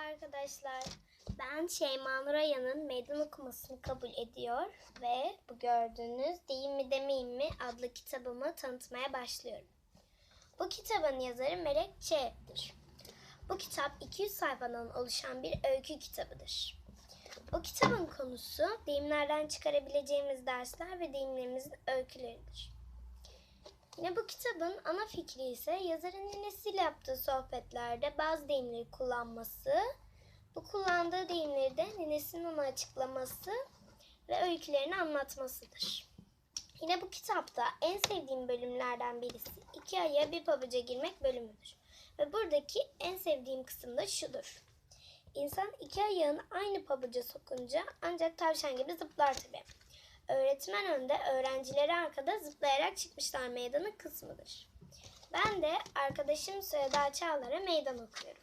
arkadaşlar. Ben Şeyma Nuraya'nın meydan okumasını kabul ediyor ve bu gördüğünüz Değil mi Demeyeyim mi adlı kitabımı tanıtmaya başlıyorum. Bu kitabın yazarı Melek Ç'dir. Bu kitap 200 sayfadan oluşan bir öykü kitabıdır. Bu kitabın konusu deyimlerden çıkarabileceğimiz dersler ve deyimlerimizin öyküleridir. Yine bu kitabın ana fikri ise yazarın ninesiyle yaptığı sohbetlerde bazı deyimleri kullanması, bu kullandığı deyimleri de ninesinin ona açıklaması ve öykülerini anlatmasıdır. Yine bu kitapta en sevdiğim bölümlerden birisi iki aya bir pabuca girmek bölümüdür. Ve buradaki en sevdiğim kısım da şudur. İnsan iki ayağını aynı pabuca sokunca ancak tavşan gibi zıplar tabii. Öğretmen önde, öğrencileri arkada zıplayarak çıkmışlar meydanı kısmıdır. Ben de arkadaşım Süheda Çağlar'a meydan okuyorum.